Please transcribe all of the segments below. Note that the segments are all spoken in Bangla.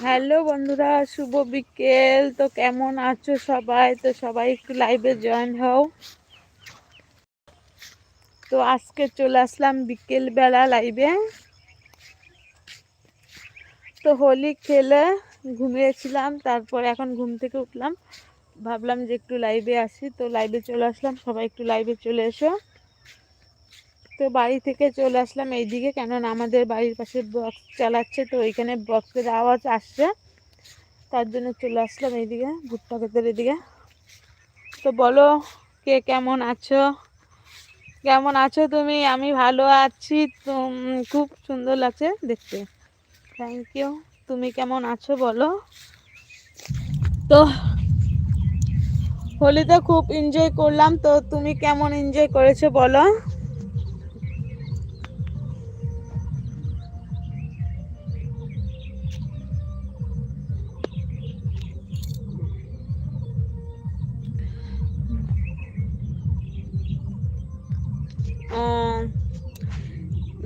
হ্যালো বন্ধুরা, শুভ বিকেল। তো কেমন আছো সবাই? তো সবাই একটু লাইভে জয়েন হও। তো আজকে চলে আসলাম বিকেল বেলা লাইভে তো হোলি খেলে ঘুমিয়েছিলাম, তারপর এখন ঘুম থেকে উঠলাম। ভাবলাম যে একটু লাইভে আসি। তো লাইভে চলে আসলাম। সবাই একটু লাইভে চলে এসো। তো বাড়ি থেকে চলে আসলাম এইদিকে, কেননা আমাদের বাড়ির পাশে বক্স চালাচ্ছে, তো ওইখানে বক্সের আওয়াজ আসছে। তার জন্য চলে আসলাম এইদিকে, ভুট্টা ক্ষেতের এদিকে। তো বলো, কে কেমন আছো? কেমন আছো তুমি? আমি ভালো আছি খুব সুন্দর লাগছে দেখতে। থ্যাংক ইউ তুমি কেমন আছো বলো? তো হোলিতে খুব এনজয় করলাম, তো তুমি কেমন এনজয় করেছ বলো?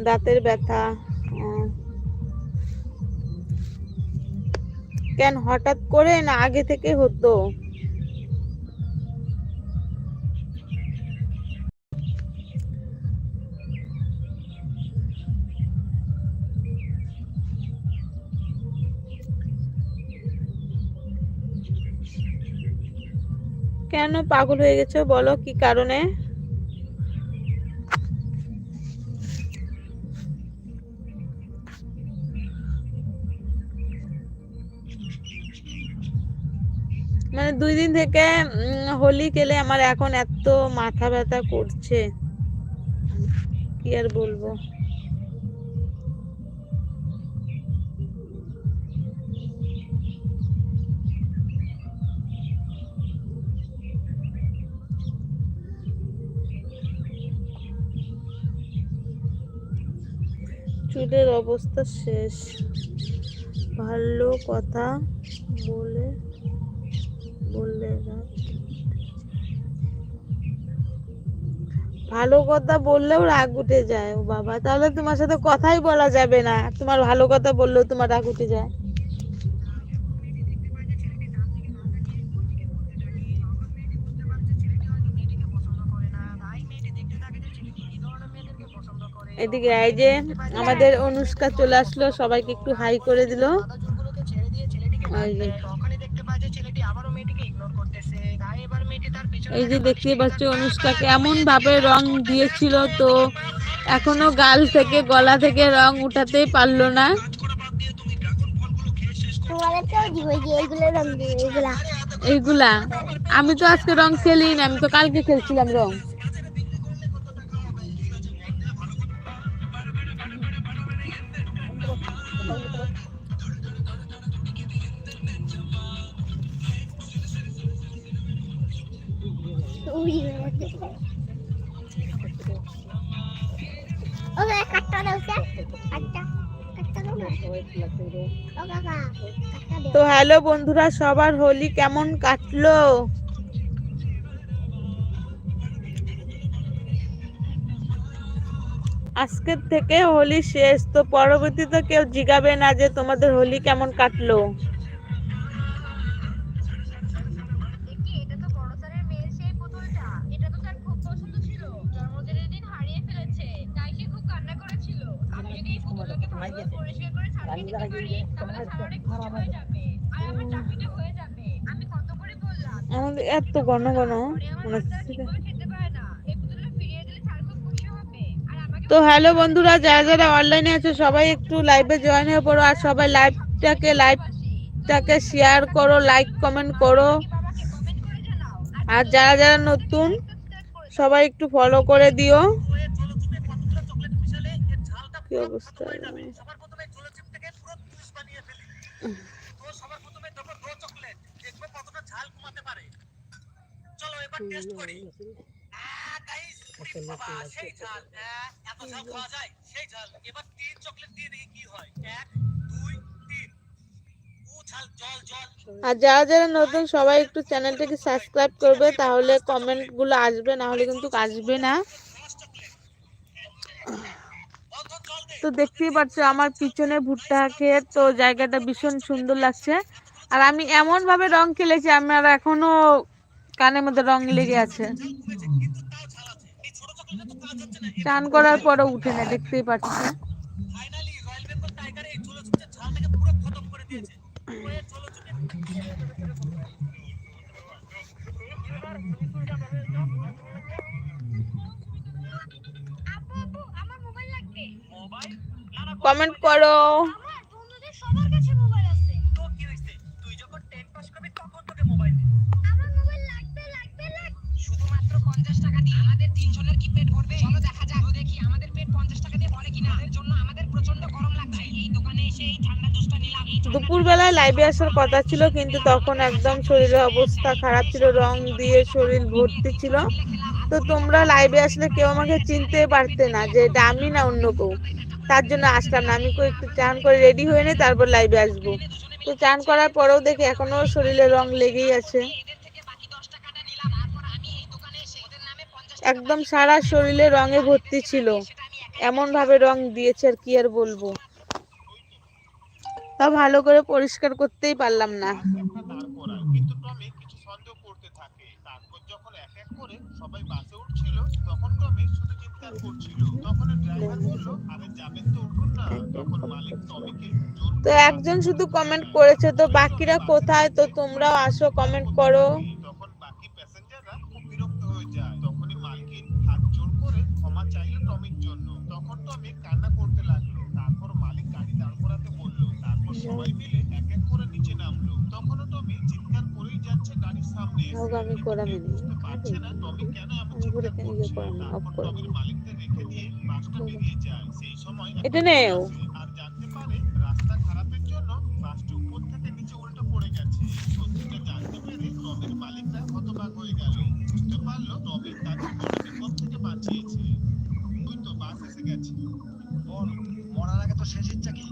দাঁতের ব্যথা কেন হঠাৎ করে না আগে থেকে হতো? কেন পাগল হয়ে গেছো বলো কি কারণে? থেকে হোলি খেলে আমার এখন এত মাথা ব্যথা করছে। কি আর বলব? চুলের অবস্থা শেষ। ভালো কথা বলে বললে ভালো কথা বললেও রাগ উঠে যায় ও বাবা। তাহলে তোমার সাথে কথাই বলা যাবে না। তোমার ভালো কথা বললেও তোমার রাগ উঠে যায়। এদিকে এই যে আমাদের অনুষ্কা চলে আসলো সবাইকে একটু হাই করে দিল। যে। এই যে দেখতে পাচ্ছ অনুষ্কাকে এমন ভাবে রং দিয়েছিল তো এখনও গাল থেকে গলা থেকে রং উঠাতেই পারল না। এইগুলা আমি তো আজকে রং খেলি না আমি তো কালকে খেলছিলাম রং। বন্ধুরা, সবার হোলি কেমন কাটলো? আজকের থেকে হোলি শেষ, তো পরবর্তীতে কেউ জিগাবে না যে তোমাদের হোলি কেমন কাটলো। আমি করে ছাড়িয়ে দিতে তাহলে হয়ে যাবে। আমাদের এত ঘন ঘন মনে তো হ্যালো বন্ধুরা যারা যারা অনলাইনে আছে সবাই একটু লাইভে জয়েন হয়ে পড়ো। আর সবাই লাইভটাকে লাইভটাকে শেয়ার করো লাইক কমেন্ট করো বাবাকে কমেন্ট করে। জানাও আর যারা যারা নতুন সবাই একটু ফলো করে দিও। কি অবস্থা সবার প্রথমে চুলো চিপ থেকে পুরো পুলিশ বানিয়ে ফেলি তো সবার প্রথমে দেবো রো চকলেট দেখব কতটা ঝাল কমাতে পারে চলো টেস্ট করি আহ, guys, ওরে বাবা, সেই ঝাল এত ঝাল খাওয়া যায় সেই ঝাল এবার তিন চকলেট দিয়ে দেখি কি হয় এক দুই তিন ও ঝাল জল জল আর যারা যারা নতুন সবাই একটু চ্যানেলটাকে সাবস্ক্রাইব করবে তাহলে কমেন্টগুলো আসবে না হলে কিন্তু আসবে না। তো দেখতেই পাচ্ছ আমার পিছনে ভুট্টা ক্ষেত তো জায়গাটা ভীষণ সুন্দর লাগছে। আর আমি এমন ভাবে রং খেলেছি আমার এখনও কানের মধ্যে রং লেগে আছে। চান করার পরও উঠে না দেখতেই পাচ্ছ। কমেন্ট রয়্যাল তিনজনের কি পেট ভরবে? চলো দেখা যাক। দেখি আমাদের পেট পঞ্চাশ টাকা দিয়ে ভরে কিনা। এর জন্য আমাদের প্রচণ্ড গরম লাগছে। এই দোকানে এসে এই ঠান্ডা জুসটা নিলাম। দুপুরবেলায় লাইভে আসার কথা ছিল কিন্তু তখন একদম শরীরের অবস্থা খারাপ ছিল রং দিয়ে শরীর ভর্তি ছিল। তো তোমরা লাইভে আসলে কেউ আমাকে চিনতে পারতে না যে এটা আমি না অন্য কেউ। তার জন্য আসলাম না। আমি একটু চান করে রেডি হয়ে নিই তারপর লাইভে আসব। তো চান করার পরেও দেখি এখনও শরীরে রং লেগেই আছে এদের থেকে বাকি দশ টাকাটা নিলাম তারপর আমি এই দোকানে এসে ওদের নামে পঞ্চাশ একদম সারা শরীরে রঙে ভর্তি ছিল। এমন ভাবে রং দিয়েছে আর কি আর বলব। তা ভালো করে পরিষ্কার করতেই পারলাম না। তো একজন শুধু কমেন্ট করেছে তো বাকিরা কোথায়? তো তোমরাও আসো কমেন্ট করো। সবাই মিলে এক এক করে নিচে নামলো। তখনও টমি চিৎকার করেই যাচ্ছে গাড়ির সামনে। এসে। আমি করামি নি পারছে না টমি কেন এমন চিৎকার করছে। তারপর টমির মালিকদের রেখে দিয়ে বাসটা বেরিয়ে যায়। সেই সময় এটা নেও। আর জানতে পারে রাস্তা খারাপের জন্য বাসটি উপর থেকে নিচে উল্টো পড়ে গেছে। সত্যিটা জানতে পেরে টমির মালিকরা হতবাক হয়ে গেল। বুঝতে পারল টমি তাদের বড় বিপদ থেকে বাঁচিয়েছে। ওই তো বাস এসে গেছে। বল মরার আগে তো শেষ ইচ্ছা কি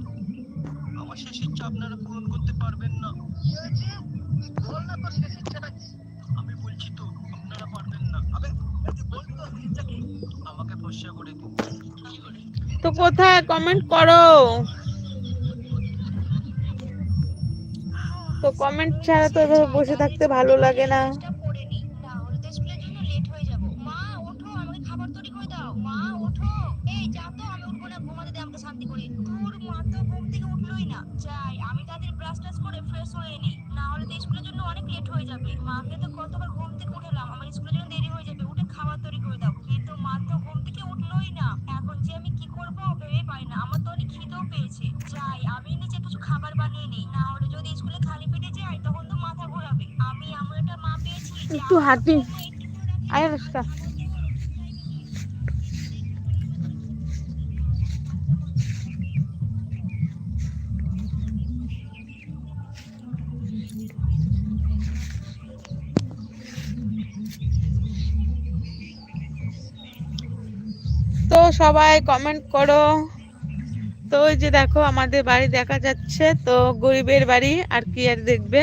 আমার শেষ ইচ্ছা আপনারা পূরণ করতে পারবেন না। আমি বলছি তো, আপনারা পারবেন না। বল তো আমাকে ফসিয়া করে দিন। তো কোথায়? কমেন্ট করো। তো কমেন্ট ছাড়া তো বসে থাকতে ভালো লাগে না। না যাই আমি তাদের ব্রাশ টাশ করে ফ্রেশ হয়ে নি না হলে তো স্কুলের জন্য অনেক লেট হয়ে যাবে। মাকে তো কতবার ঘুম থেকে উঠালাম আমার স্কুলের জন্য দেরি হয়ে যাবে উঠে খাবার তৈরি করে দাও। কিন্তু মা তো ঘুম থেকে উঠলোই না। এখন যে আমি কি করব ভেবে পাই না আমার তো অনেক খিদেও পেয়েছে। যাই আমি নিচে কিছু খাবার বানিয়ে নিই। না হলে যদি স্কুলে খালি পেটে যাই তখন তো মাথা ঘোরাবে। আমি এমন একটা মা পেয়েছি একটু হাঁটি। আয় রাস্তা। সবাই কমেন্ট করো। তো ওই যে দেখো, আমাদের বাড়ি দেখা যাচ্ছে। তো গরিবের বাড়ি, আর কি আর দেখবে?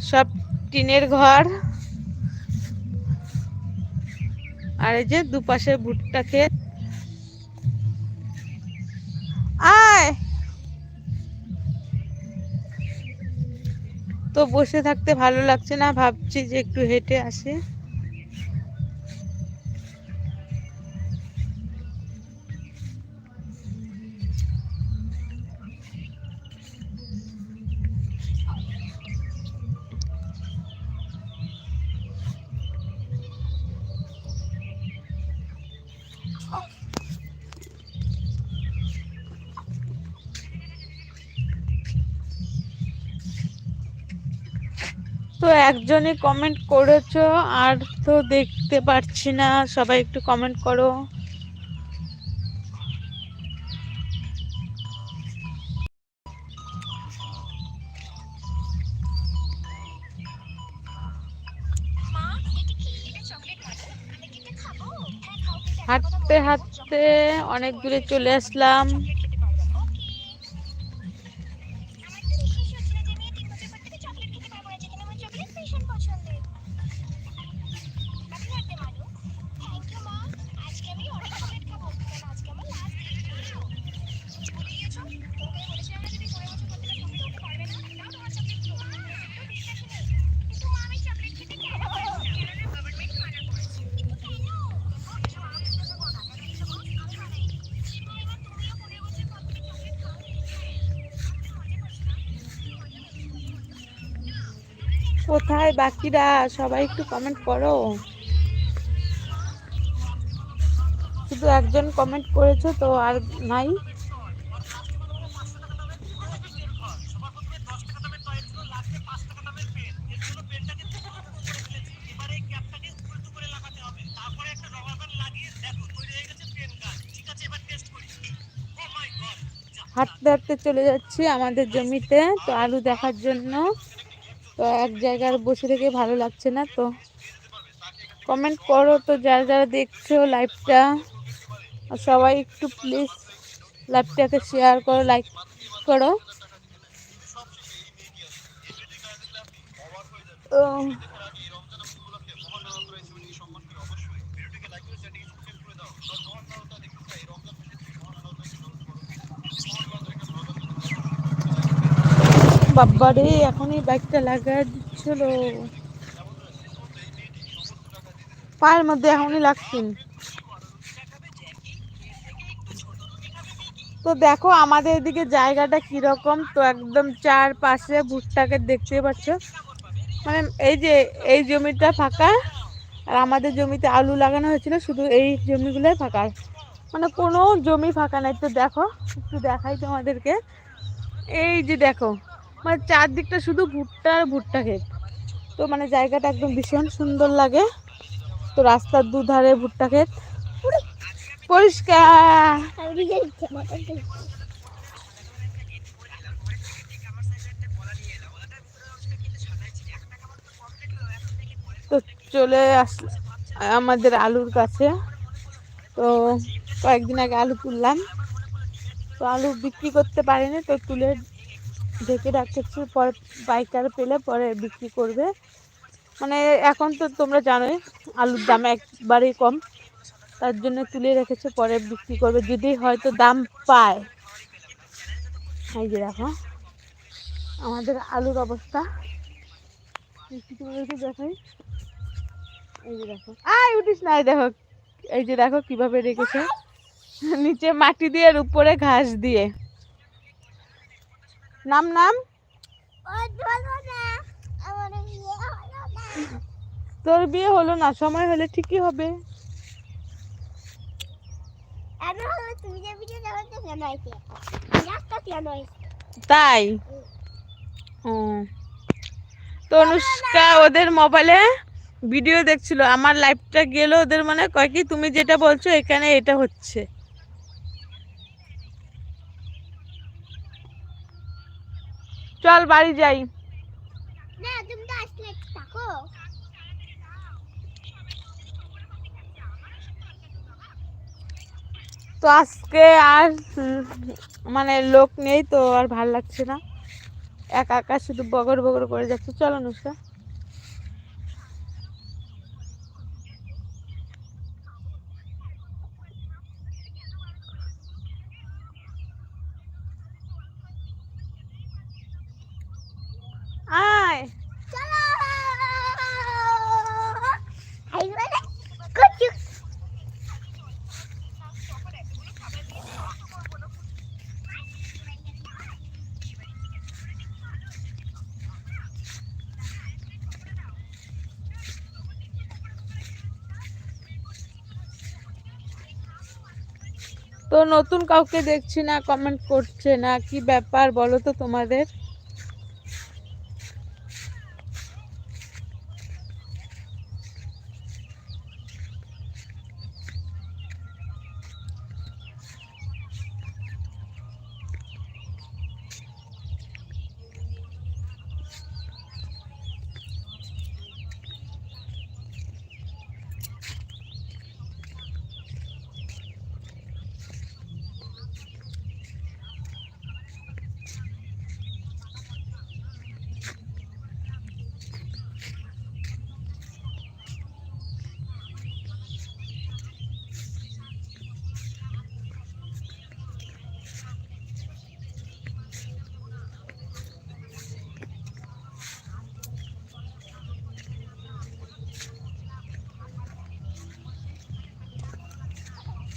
সব টিনের ঘর। আর এই যে দুপাশে ভুট্টা ক্ষেত। আয়! তো বসে থাকতে ভালো লাগছে না? ভাবছি যে একটু হেঁটে আসি। তো একজনে কমেন্ট করেছ আর তো দেখতে পাচ্ছি না সবাই একটু কমেন্ট করো। হ্যাঁ হাঁটতে হাঁটতে অনেক দূরে চলে আসলাম। কোথায় বাকিরা? সবাই একটু কমেন্ট করো। শুধু একজন কমেন্ট করেছ তো আর নাই। হাঁটতে হাঁটতে চলে যাচ্ছি আমাদের জমিতে, তো আলু দেখার জন্য। তো এক জায়গায় বসে থেকে ভালো লাগছে না তো। কমেন্ট করো তো যারা যারা দেখছ লাইভটা সবাই একটু প্লিজ লাইভটাকে শেয়ার করো লাইক করো। তো বাবারে এখনই বাইকটা লাগাই দিচ্ছিল। পায়ের মধ্যে এখনই লাগছেন তো দেখো আমাদের এদিকে জায়গাটা কীরকম, তো একদম চারপাশে ভুট্টাকে দেখতে পাচ্ছ। মানে এই যে, এই জমিটা ফাঁকা, আর আমাদের জমিতে আলু লাগানো হয়েছিল, শুধু এই জমিগুলোই ফাঁকা। মানে কোনো জমি ফাঁকা নাই। তো দেখো, একটু দেখাই তোমাদেরকে। এই যে দেখো মানে চারদিকটা শুধু ভুট্টা আর ভুট্টা ক্ষেত। তো মানে জায়গাটা একদম ভীষণ সুন্দর লাগে। তো রাস্তার দুধারে ভুট্টা ক্ষেত। পরিষ্কার। তো চলে আস, আমাদের আলুর কাছে। তো কয়েকদিন আগে আলু তুললাম। তো আলু বিক্রি করতে পারিনি, তো তুলে ঢেকে রাখতেছি পরে পাইকার পেলে পরে বিক্রি করবে। মানে এখন তো তোমরা জানোই, আলুর দাম একবারেই কম। তার জন্য তুলে রেখেছে, পরে বিক্রি করবে। যদি হয়তো দাম পায়। এই যে দেখো, আমাদের আলুর অবস্থা। দেখাই। এই যে দেখো, আয় উঠিস দেখো, এই যে দেখো কীভাবে রেখেছে। নিচে মাটি দিয়ে আর উপরে ঘাস দিয়ে। নাম নাম? তোর বিয়ে হলো না সময় হলে ঠিকই হবে। তাই? তো অনুষ্কা ওদের মোবাইলে ভিডিও দেখছিল আমার লাইভটা গেল ওদের মানে কয় কি তুমি যেটা বলছো এখানে এটা হচ্ছে। চল বাড়ি যাই। না তুমি তো আসলে থাকো। তো আজকে আর মানে লোক নেই তো আর ভালো লাগছে না। একা একা শুধু বগর বগর করে যাচ্ছে। চলো অনুষ্কা আয় চলো আইবে না কুচু তো নতুন কাউকে দেখছি না কমেন্ট করছে না কি ব্যাপার বলো তো তোমাদের?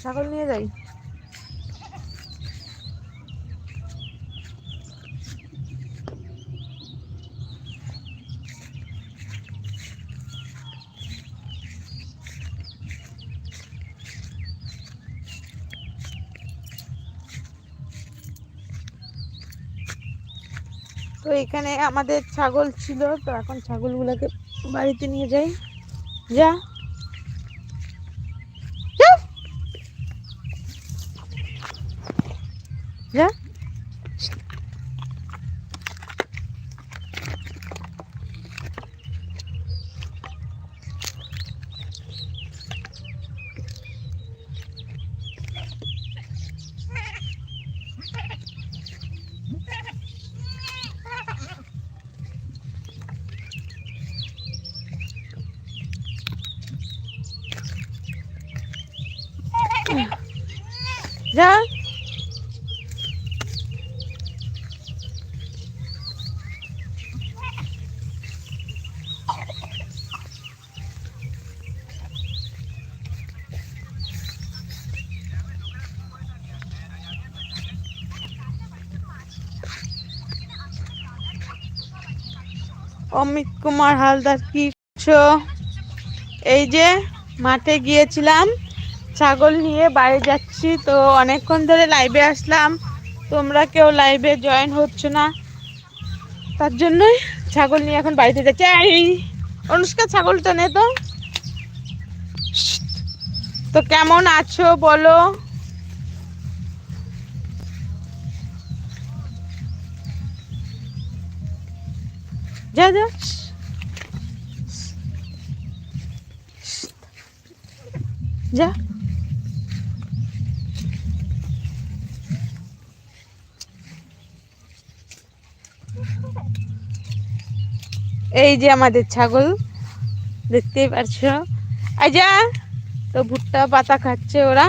ছাগল নিয়ে যাই। তো এখানে আমাদের ছাগল ছিল, তো এখন ছাগলগুলোকে বাড়িতে নিয়ে যাই। যা। যা যা অমিত কুমার হালদার, কি এই যে মাঠে গিয়েছিলাম, ছাগল নিয়ে বাড়ি যাচ্ছি, তো অনেকক্ষণ ধরে লাইভে আসলাম। তোমরা কেউ লাইভে জয়েন হচ্ছ না। তার জন্যই ছাগল নিয়ে এখন বাড়িতে যাচ্ছি। এই, অনুষ্কা, ছাগলটা নে তো। তো কেমন আছো বলো? যা যা। যা। এই যে আমাদের ছাগল, দেখতেই পারছ। আজা তো ভুট্টা, পাতা খাচ্ছে ওরা।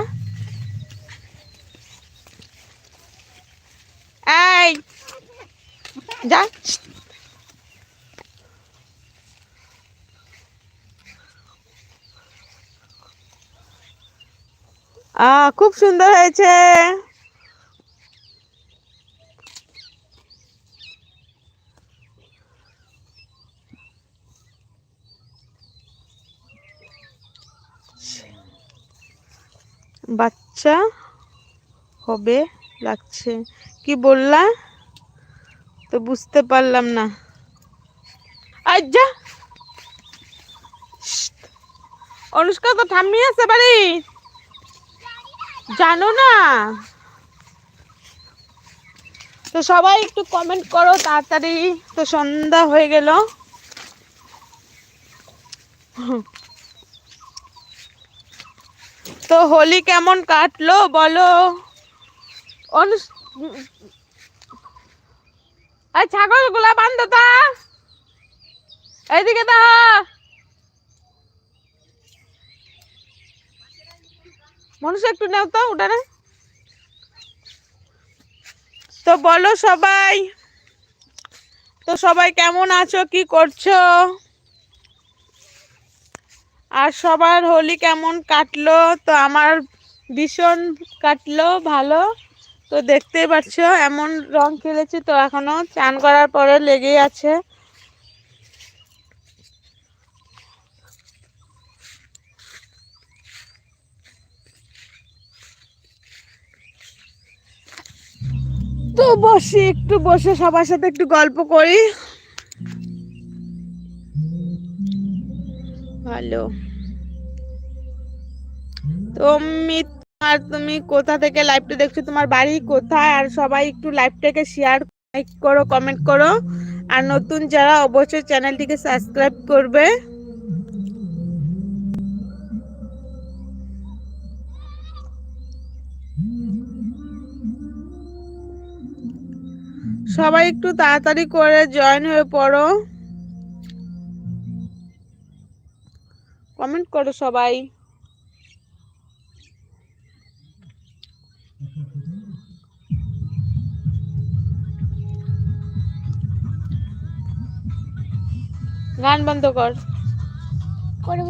এই, যা। খুব সুন্দর হয়েছে। বাচ্চা হবে, লাগছে। কি বললা? তো বুঝতে পারলাম না। আজ্জা! অনুষ্কা তো ঠাম্মি আছে বাড়ি। জানো না? তো সবাই একটু কমেন্ট করো, তাড়াতাড়ি। তো সন্ধ্যা হয়ে গেল। তো হোলি কেমন কাটলো বলো? এই ছাগলগুলা বান্ধ তা এইদিকে দা মানুষ একটু নেও তো উঠানে তো বলো সবাই, তো সবাই কেমন আছো, কি করছ? আর সবার হোলি কেমন কাটলো? তো আমার ভীষণ কাটলো, ভালো। তো দেখতেই পাচ্ছো, এমন রং খেলেছি, তো এখনও চান করার পরে লেগেই আছে। তো বসি, একটু বসে সবার সাথে একটু গল্প করি। ভালো তুমি আর তুমি কোথা থেকে লাইভটা দেখছ? তোমার বাড়ি কোথায়? আর সবাই একটু লাইভটাকে শেয়ার লাইক করো কমেন্ট করো। আর নতুন যারা, অবশ্যই চ্যানেলটিকে সাবস্ক্রাইব করবে। সবাই একটু তাড়াতাড়ি করে জয়েন হয়ে পড়ো। কমেন্ট করো সবাই। গান বন্ধ কর। করব।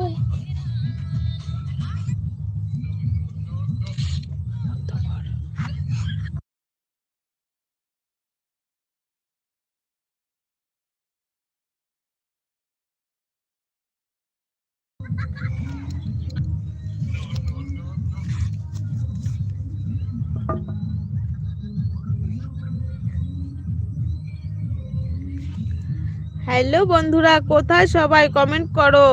হ্যালো বন্ধুরা কোথায়? সবাই কমেন্ট করো।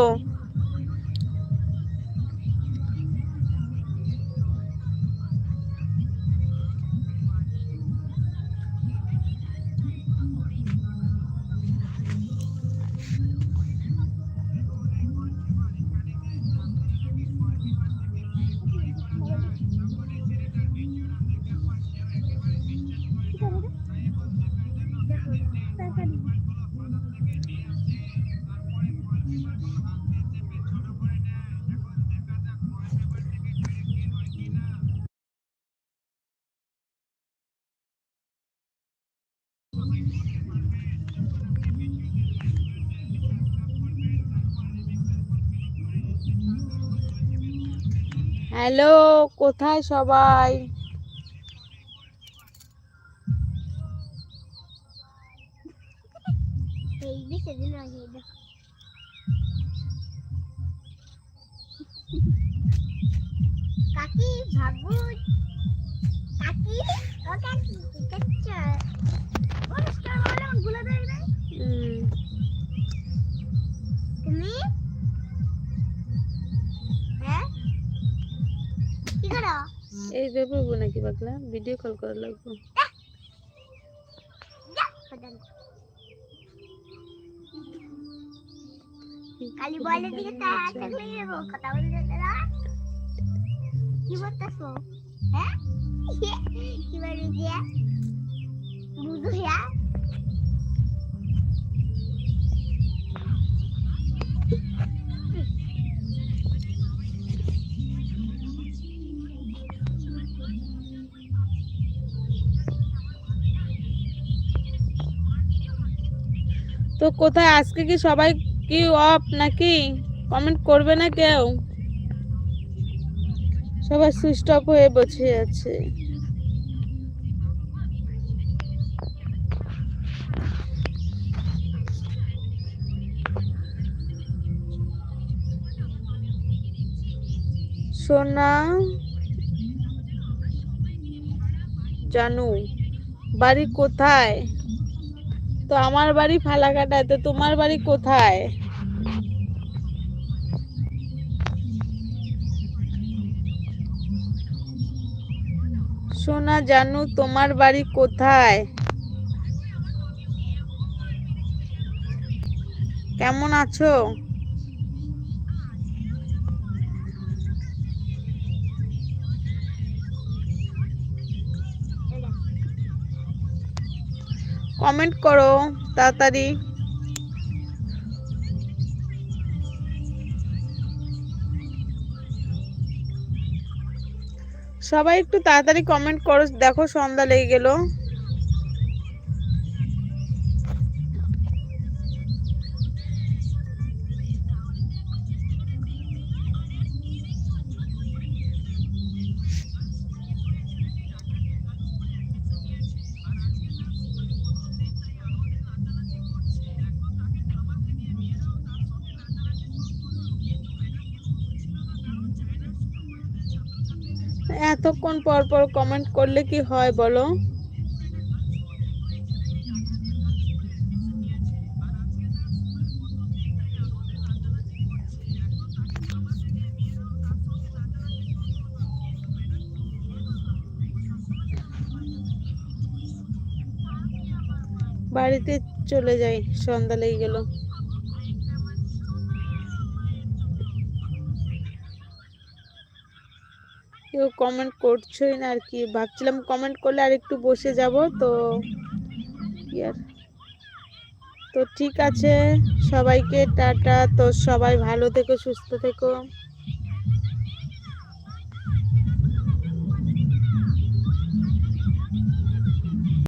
হ্যালো কোথায় সবাই? এই বেশি দিন আগে কাকি ভাবু কাকি ও কাকি কি করছ পরিষ্কার বলে গুলো দেয় নাই তুমি? হ্যাঁ? কি করো? এই ভেবে নাকি পাগলা? ভিডিও কল করা লাগবে। কালি বলের দিকে যাব কথা না। কি বলতেছো? হ্যাঁ? কি বলে দিয়া? বুঝু ইয়া তো কোথায়? আজকে কি সবাই কি অফ নাকি? কমেন্ট করবে না কেউ? সবাই সুইচ অফ হয়ে বসে আছে। সোনা, জানু, বাড়ি কোথায়? তো আমার বাড়ি ফালাকাটায়, তো তোমার বাড়ি কোথায়? সোনা জানু তোমার বাড়ি কোথায়? কেমন আছো? কমেন্ট করো তাড়াতাড়ি। সবাই একটু তাড়াতাড়ি কমেন্ট করো দেখো সন্ধ্যা লেগে গেল। এতক্ষণ পর পর কমেন্ট করলে কি হয় বলো? বাড়িতে চলে যাই সন্ধ্যা লেগে গেল। কেউ কমেন্ট করছোই না আর কি। ভাবছিলাম কমেন্ট করলে আর একটু বসে যাব, তো আর। তো ঠিক আছে, সবাইকে টাটা, তো সবাই ভালো থেকো, সুস্থ থেকো।